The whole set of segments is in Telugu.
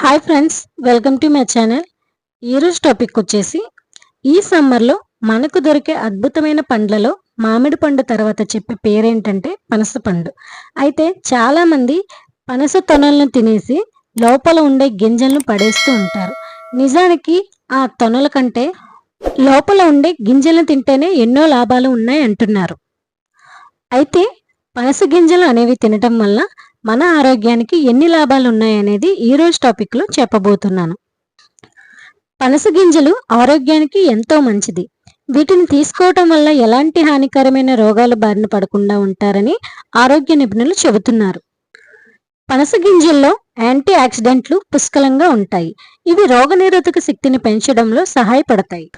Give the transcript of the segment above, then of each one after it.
Hi friends welcome to my channel ఈరోజు టాపిక్ వచ్చేసి ఈ సమ్మర్లో మనకు దొరికే అద్భుతమైన పండ్లలో మామిడి పండు తర్వాత చెప్పే పేరేంటంటే పనస పండు. అయితే చాలామంది పనస తొనలను తినేసి లోపల ఉండే గింజలను పడేస్తూ ఉంటారు. నిజానికి ఆ తొనల కంటే లోపల ఉండే గింజలను తింటేనే ఎన్నో లాభాలు ఉన్నాయి అంటున్నారు. అయితే పనస గింజలు అనేవి తినటం వల్ల మన ఆరోగ్యానికి ఎన్ని లాభాలు ఉన్నాయనేది ఈరోజు టాపిక్లో చెప్పబోతున్నాను. పనస గింజలు ఆరోగ్యానికి ఎంతో మంచిది. వీటిని తీసుకోవటం వల్ల ఎలాంటి హానికరమైన రోగాలు బారిన పడకుండా ఉంటారని ఆరోగ్య నిపుణులు చెబుతున్నారు. పనస గింజల్లో యాంటీ ఆక్సిడెంట్లు పుష్కలంగా ఉంటాయి. ఇవి రోగనిరోధక శక్తిని పెంచడంలో సహాయపడతాయి.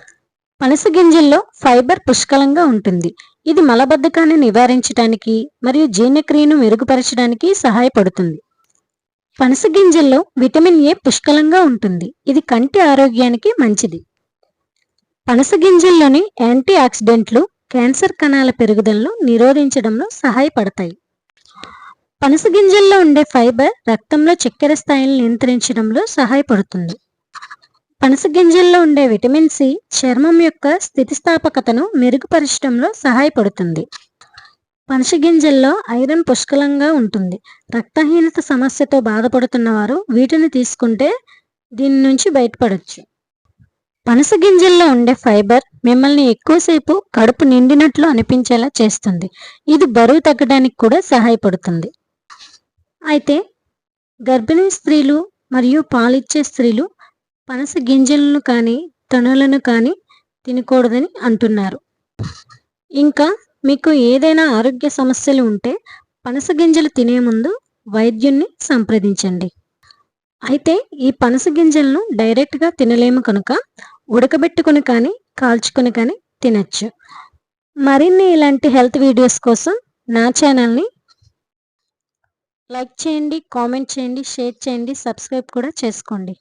పనస గింజల్లో ఫైబర్ పుష్కలంగా ఉంటుంది. ఇది మలబద్ధకాన్ని నివారించడానికి మరియు జీర్ణక్రియను మెరుగుపరచడానికి సహాయపడుతుంది. పనస గింజల్లో విటమిన్ ఏ పుష్కలంగా ఉంటుంది. ఇది కంటి ఆరోగ్యానికి మంచిది. పనస గింజల్లోని యాంటీ ఆక్సిడెంట్లు క్యాన్సర్ కణాల పెరుగుదలను నిరోధించడంలో సహాయపడతాయి. పనస గింజల్లో ఉండే ఫైబర్ రక్తంలో చక్కెర స్థాయిని నియంత్రించడంలో సహాయపడుతుంది. పనస గింజల్లో ఉండే విటమిన్ సి చర్మం యొక్క స్థితిస్థాపకతను మెరుగుపరచడంలో సహాయపడుతుంది. పనస గింజల్లో ఐరన్ పుష్కలంగా ఉంటుంది. రక్తహీనత సమస్యతో బాధపడుతున్న వారు వీటిని తీసుకుంటే దీని నుంచి బయటపడవచ్చు పనస గింజల్లో ఉండే ఫైబర్ మిమ్మల్ని ఎక్కువసేపు కడుపు నిండినట్లు అనిపించేలా చేస్తుంది. ఇది బరువు తగ్గడానికి కూడా సహాయపడుతుంది. అయితే గర్భిణీ స్త్రీలు మరియు పాలిచ్చే స్త్రీలు పనస గింజలను కానీ తనులను కానీ తినకూడదని అంటున్నారు. ఇంకా మీకు ఏదైనా ఆరోగ్య సమస్యలు ఉంటే పనస గింజలు తినే ముందు వైద్యున్ని సంప్రదించండి. అయితే ఈ పనస గింజలను డైరెక్ట్గా తినలేము కనుక ఉడకబెట్టుకుని కానీ కాల్చుకుని కానీ తినచ్చు. మరిన్ని ఇలాంటి హెల్త్ వీడియోస్ కోసం నా ఛానల్ని లైక్ చేయండి కామెంట్ చేయండి షేర్ చేయండి సబ్స్క్రైబ్ కూడా చేసుకోండి.